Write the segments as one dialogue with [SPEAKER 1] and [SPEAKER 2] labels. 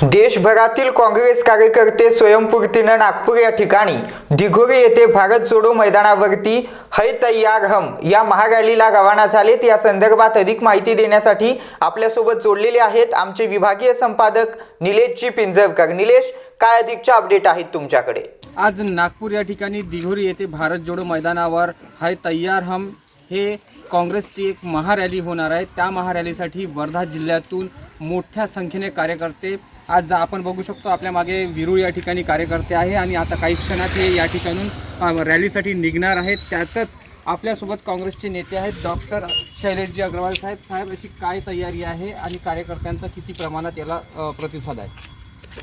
[SPEAKER 1] देशभरातील काँग्रेस कार्यकर्ते स्वयंपूर्तीनं नागपूर या ठिकाणी दिघोरी येथे भारत जोडो मैदानावरती है तयार हम या महारॅलीला रवाना झालेत. या संदर्भात अधिक माहिती देण्यासाठी आपल्यासोबत जोडलेले आहेत आमचे विभागीय संपादक निलेशजी पिंजरकर. निलेश काय अधिकच्या अपडेट आहेत तुमच्याकडे?
[SPEAKER 2] आज नागपूर या ठिकाणी दिघोरी येथे भारत जोडो मैदानावर हाय तयार हम हे काँग्रेसची एक महारॅली होणार आहे. त्या महारॅलीसाठी वर्धा जिल्ह्यातून मोठ्या संख्येने कार्यकर्ते आज आपण बघू शकतो आपल्या मागे विरूळ या ठिकाणी कार्यकर्ते आहे आणि आता काही क्षणात हे या ठिकाणून रॅलीसाठी निघणार आहेत. त्यातच आपल्यासोबत काँग्रेसचे नेते आहेत डॉक्टर शैलेशजी अग्रवाल साहेब. साहेब अशी काय तयारी आहे आणि कार्यकर्त्यांचा किती प्रमाणात याला प्रतिसाद आहे?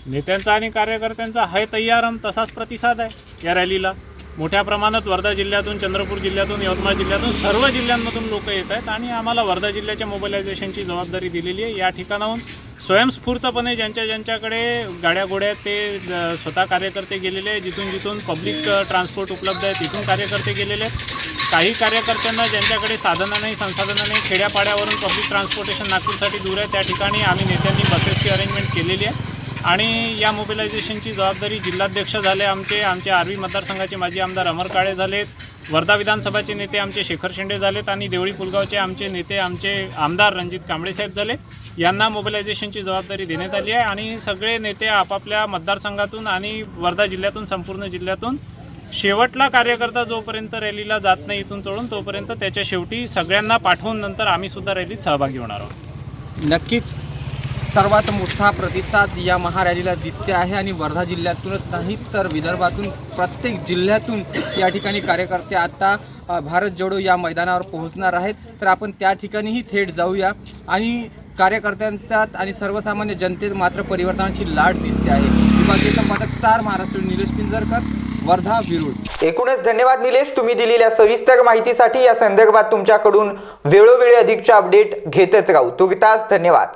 [SPEAKER 3] नेत्यांचा आणि कार्यकर्त्यांचा हाय तयारम तसाच प्रतिसाद आहे या रॅलीला. मोठ्या प्रमाणात वर्धा जिल्ह्यातून चंद्रपूर जिल्ह्यातून यवतमाळ जिल्ह्यातून सर्व जिल्ह्यांमधून लोक येत आहेत आणि आम्हाला वर्धा जिल्ह्याच्या मोबिलायझेशनची जबाबदारी दिलेली आहे. या ठिकाणाहून स्वयंस्फूर्तपणे ज्यांच्या ज्यांच्याकडे गाड्या गोड्या आहेत ते स्वतः कार्यकर्ते गेलेले आहे जिथून जिथून पब्लिक ट्रान्सपोर्ट उपलब्ध आहे तिथून कार्यकर्ते गेलेले आहेत. काही कार्यकर्त्यांना ज्यांच्याकडे साधनं नाही संसाधनं नाही खेड्यापाड्यावरून पब्लिक ट्रान्सपोर्टेशन नागपूरसाठी दूर आहे त्या ठिकाणी आम्ही नेत्यांनी बसेसची अरेंजमेंट केलेली आहे. आणि या मोबिलायझेशनची जबाबदारी जिल्हाध्यक्ष झाले आमचे आमचे आर्वी मतदारसंघाचे माजी आमदार अमर काळे झालेत वर्धा विधानसभाचे नेते आमचे शेखर शेंडे झालेत आणि देवळी पुलगावचे आमचे नेते आमचे आमदार रणजित कांबळे साहेब झाले. यांना मोबिलायझेशनची जबाबदारी देण्यात आली आहे आणि सगळे नेते आपापल्या मतदारसंघातून आणि वर्धा जिल्ह्यातून संपूर्ण जिल्ह्यातून शेवटला कार्यकर्ता जोपर्यंत रॅलीला जात नाही इथून चढून तोपर्यंत त्याच्या शेवटी सगळ्यांना पाठवून नंतर आम्ही सुद्धा रॅलीत सहभागी होणार आहोत.
[SPEAKER 2] नक्कीच. सर्वात मोठा प्रतिसाद या महारॅलीला दिसते आहे आणि वर्धा जिल्ह्यातूनच नाही तर विदर्भातून प्रत्येक जिल्ह्यातून या ठिकाणी कार्यकर्ते आता भारत जोडो या मैदानावर पोहोचणार आहेत. तर आपण त्या ठिकाणीही थेट जाऊया आणि कार्यकर्त्यांचा आणि सर्वसामान्य जनतेत मात्र परिवर्तनाची लाट दिसते आहे. विभागीय संपादक स्टार महाराष्ट्र निलेश पिंजरकर वर्धा विरुळ
[SPEAKER 1] एकूणच धन्यवाद निलेश तुम्ही दिलेल्या सविस्तर माहितीसाठी या संदर्भात तुमच्याकडून वेळोवेळी अधिकच्या अपडेट घेतच राहू. तुर्तास धन्यवाद.